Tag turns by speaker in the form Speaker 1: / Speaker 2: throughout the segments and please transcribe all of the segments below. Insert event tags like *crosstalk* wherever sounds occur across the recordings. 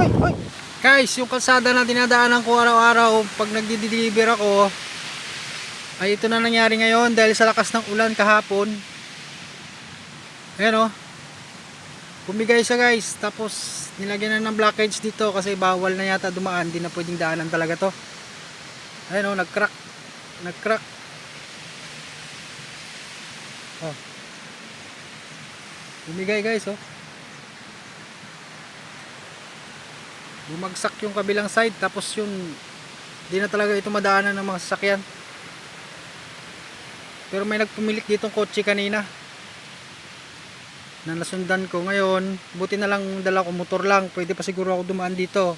Speaker 1: Hoy, hoy. Guys, yung kalsada na dinadaanan ko araw-araw pag nagdi-deliver ako ay ito na nangyari ngayon dahil sa lakas ng ulan kahapon. Ayan o. Bumigay siya guys. Tapos nilagyan na ng blockage dito kasi bawal na yata dumaan. Hindi na pwedeng daanan talaga to. Ayan o, nag-crack. Nag-crack. Oh. Bumigay guys oh. Bumagsak yung kabilang side tapos yung di na talaga ito madaanan ng mga sasakyan. Pero may nagpumilik ditong kotse kanina. Na nasundan ko ngayon. Buti na lang dala ko motor lang. Pwede pa siguro ako dumaan dito.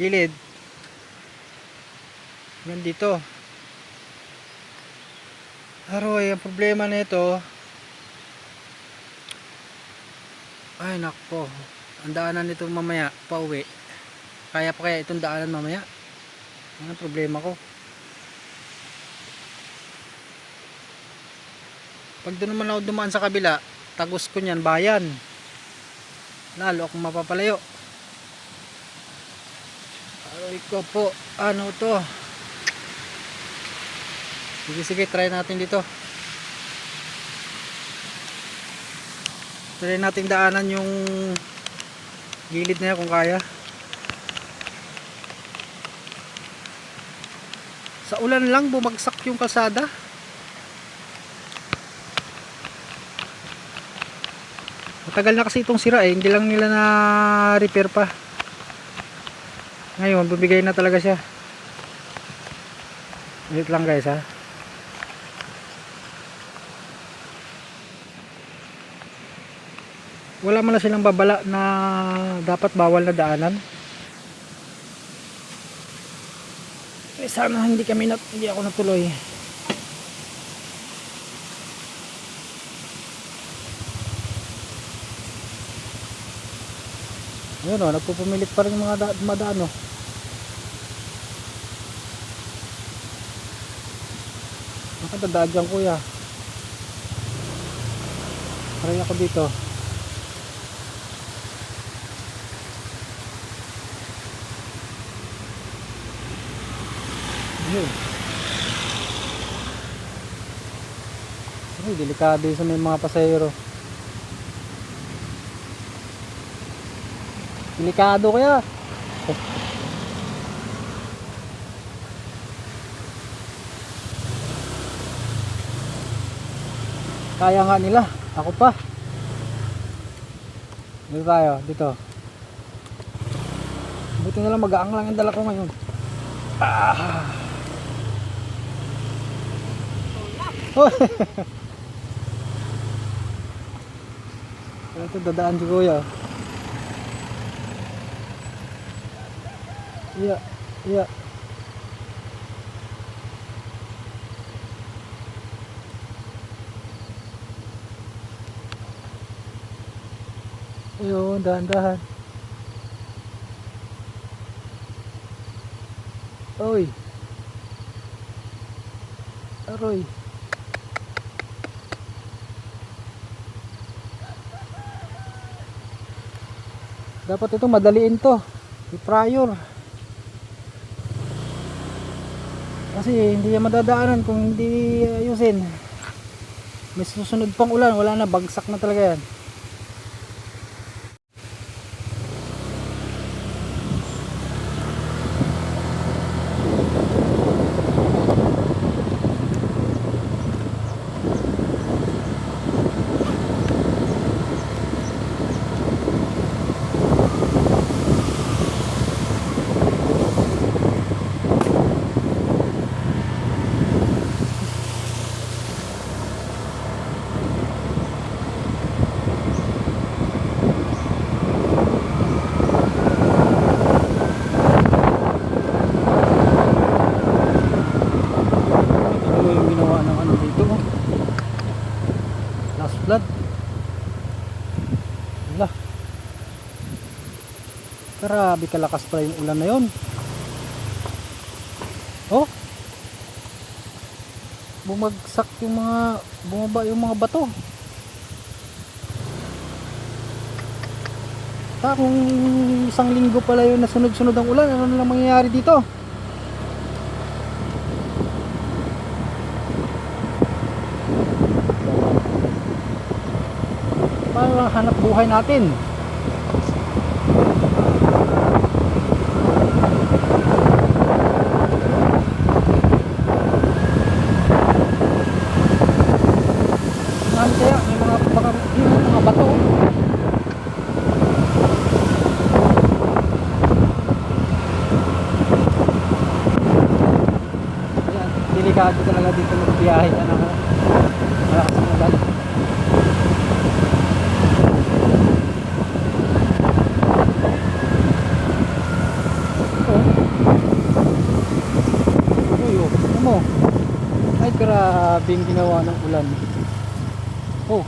Speaker 1: Gilid. Yan dito. Aroy, ang problema nito. Ay nako. Ang daanan nito mamaya pauwi. Kaya pa kaya itong daanan mamaya? Ano problema ko? Pag doon naman ako dumaan sa kabila, tagos ko niyan bayan. Lalo akong mapapalayo. Aroy ko po, ano to? Sige sige, try natin dito. Try natin daanan yung gilid na yan kung kaya. Sa ulan lang bumagsak yung kalsada. Matagal na kasi itong sira eh, hindi lang nila na repair pa. Ngayon, bumigay na talaga siya. Wait lang guys ha. Wala man na silang babala na dapat bawal na daanan. Eh, sana hindi kami nat hindi ako natuloy. Ayun o, nagpupumilit pa rin yung mga da- dumadaan o. Nakadadaan dyan kuya. Paray ako dito. Ayun. Ay, delikado yun sa may mga pasahero. Delikado kaya. *laughs* Kaya nga nila. Ako pa. Dito tayo. Dito. Buti na lang magaang lang yung dala ko ngayon. Ah. *laughs* Ito dadaan si kuya. Iya, iya. Ayun, dahan-dahan. Oy. Aroy. Dapat ito madaliin to. I-prior. Kasi hindi yan madadaanan kung hindi ayusin. May susunod pang ulan, wala na, bagsak na talaga yan. Ano yung ginawa ng ano dito? Oh? Flood. Wala. Grabe kalakas pala yung ulan na yun. Oh. Bumagsak yung mga bumaba yung mga bato. Ta, kung isang linggo pala yun na sunod-sunod ang ulan, ano na lang mangyayari dito? Ang hanap buhay natin? Kaya? May mga, baka, yung mga bato. Ayan, delikado talaga dito magbiyahe. Ano, malakas ang ulan. Oh. Uy, oh, ano mo? Ay, grabing ginawa ng ulan. Oh.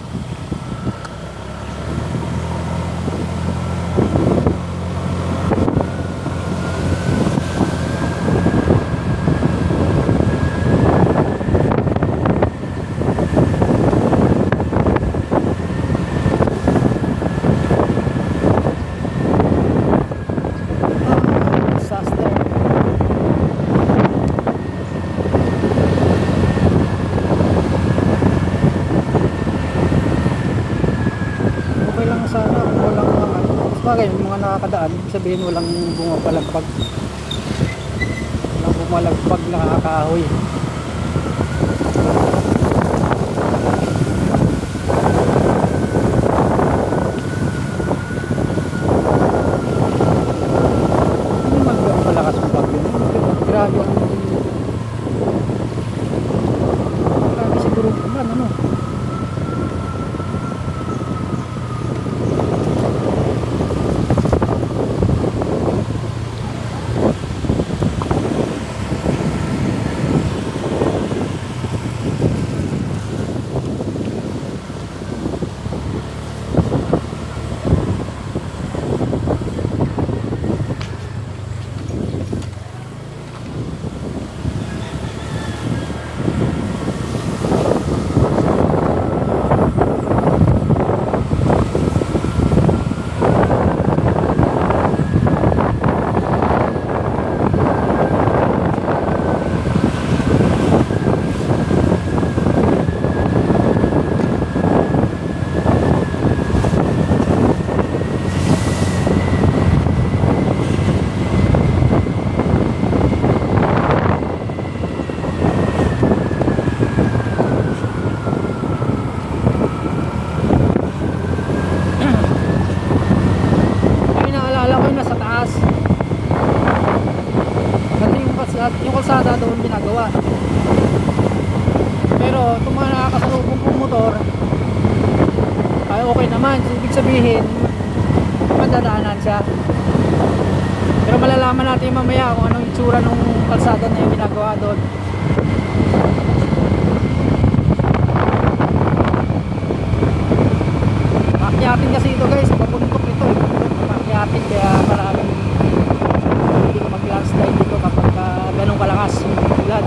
Speaker 1: Ah, disaster. okay lang sana kung walang mga Sabagay, yung mga nakakadaan, sabihin walang bumapalagpag. Walang bumalagpag na nakakahoy. Hindi man ganun kalakas yung bagyo. Grabe ang... Grabe siguro man, ano? Ay, naalala ko yung nasa taas. Kasi yung, kalsada, doon ginagawa. Pero itong mga nakakasalubong kong motor, ay okay naman. So, ibig sabihin, madadaanan siya. Pero malalaman natin mamaya kung anong itsura ng kalsada na yung ginagawa doon. Makyatin kasi ito guys, papuntok ito. Makyatin kaya maraming hindi ko mag-landslide dito kapag uh, ganun kalakas yung ulan.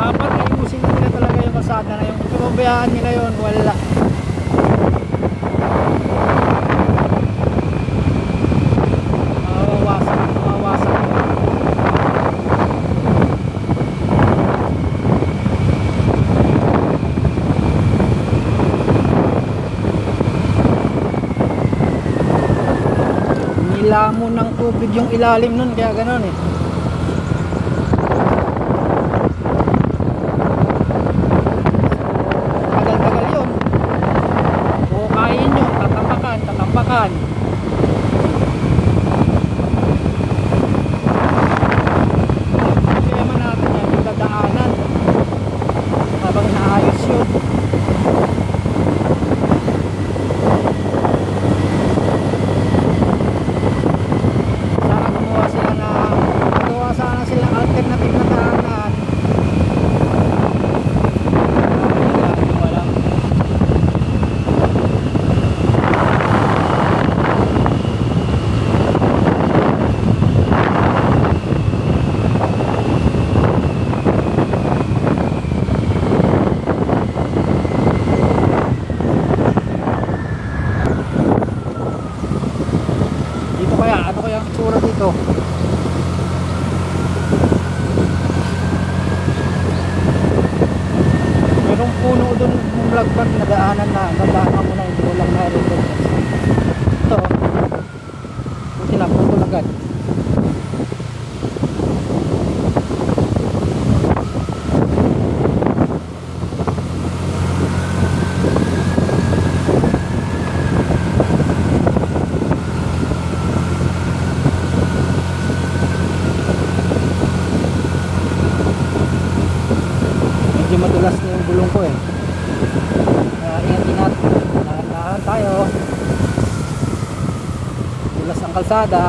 Speaker 1: Dapat ayusin nila talaga yung kalsada na yun. Kung pababayaan nila yun, wala. Mawawasak, mawawasak. Nilamo ng tubig yung ilalim nun, kaya ganon eh. что ko eh. Kaya ingat ingat. Dahan tayo. Dulas ang kalsada.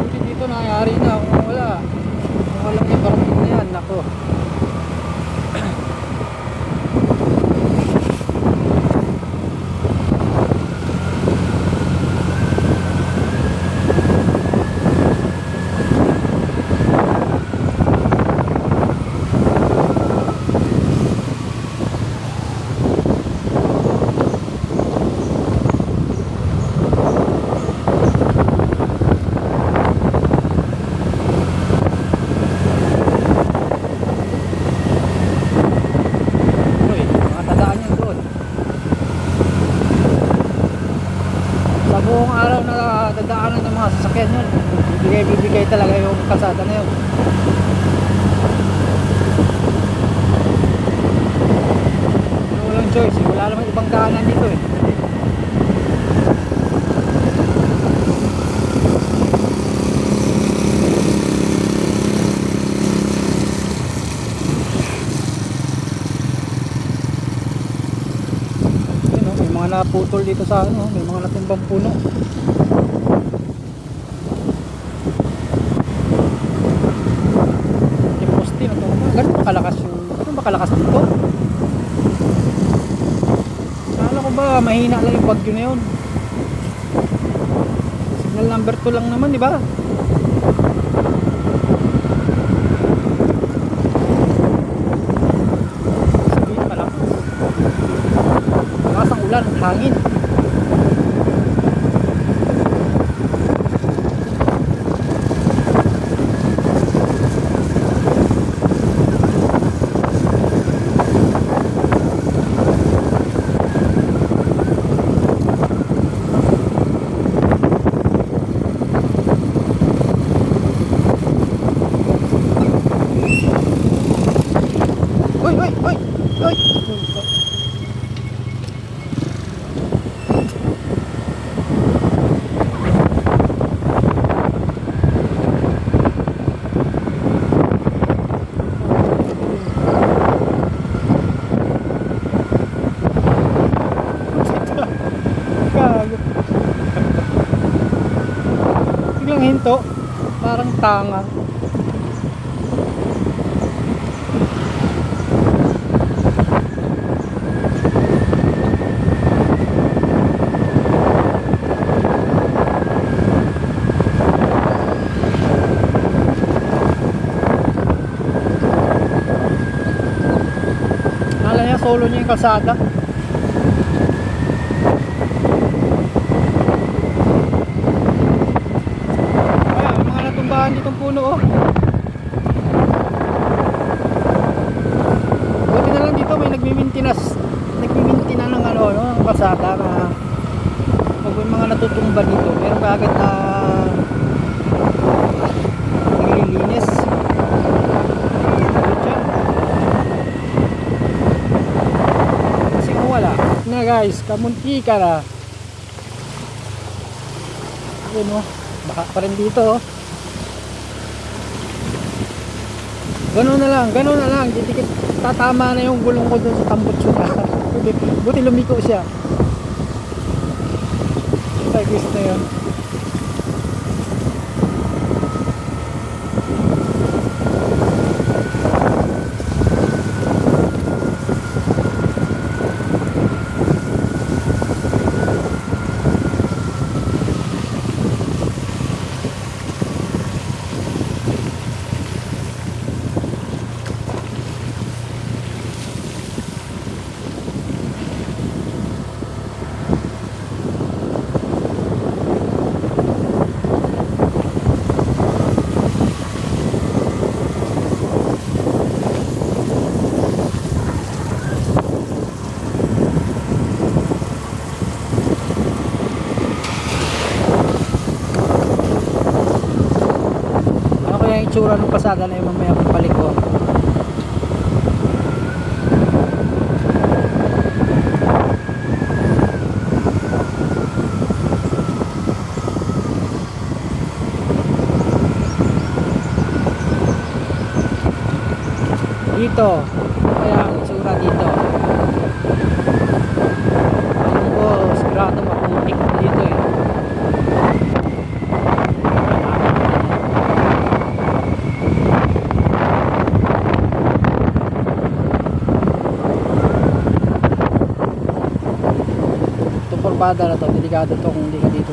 Speaker 1: Buti dito nangyari na kung wala. Kung walang yung parating na yan. Nako Uy, mga tadaan yan doon. Sa buong araw na dadaanan ng mga sasakyan yun, bibigay-bibigay talaga yung kalsada na yun. Pero walang choice, eh. wala namang ibang daanan dito eh. Oh, naputol dito sa ano, may mga natumbang puno. Yung poste, ano, ganun ba kalakas yung, ganun ba kalakas dito? Kala ko ba, mahina lang yung bagyo na yun. Signal number 2 lang naman, di ba? Hangin. Hinto. Parang tanga. Solo niya yung kalsada. Ayan, may mga natumbahan ditong puno oh. Buti na lang dito may nagmimintinas nagmimintina ng ano, no, ng kalsada na pag may mga natutumba dito, meron ka agad na naglilinis. Good job. Kasi kung wala, na guys, kamunti ka na. Yun oh, baka pa rin dito oh. Ganun na lang, ganun na lang. Didikit, tatama na yung gulong ko dun sa tambutso na. *laughs* buti, buti lumiko siya. Tagis na yun. Itsura ng pasada na yung mamaya pagbalik ko. Dito, kaya ang itsura dito. Alam ko, sigurado maputik dito eh. Kurbada na to, delikado to kung hindi ka dito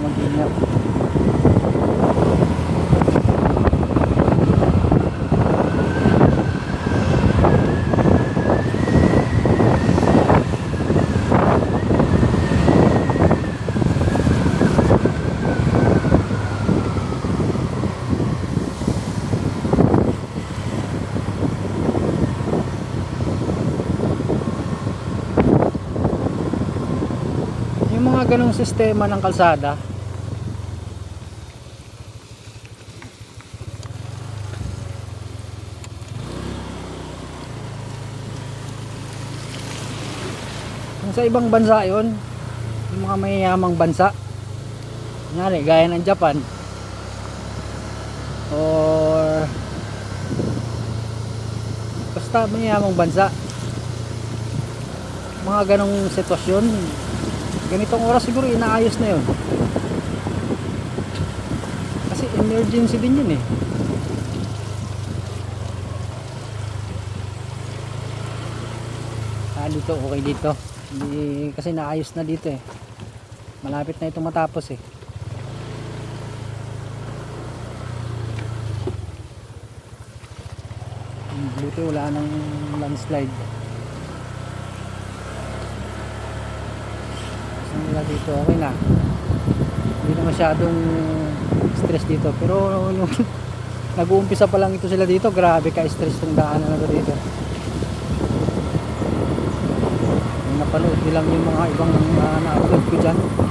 Speaker 1: Ganong sistema ng kalsada, sa ibang bansa yon yung mga mayayamang bansa, kunyari, gaya ng Japan, or basta mayayamang bansa, mga ganong sitwasyon, ganitong oras siguro inaayos na yun. Kasi emergency din yun eh. Ah dito okay dito. Hindi, kasi naayos na dito eh. Malapit na ito matapos eh. Buti wala nang landslide Nila dito okay na. Hindi na masyadong stress dito. Pero yung *laughs* nag-uumpisa pa lang ito sila dito grabe ka stress tong daanan na to dito. Yung napanood nilang yung mga ibang uh, na-upload ko dyan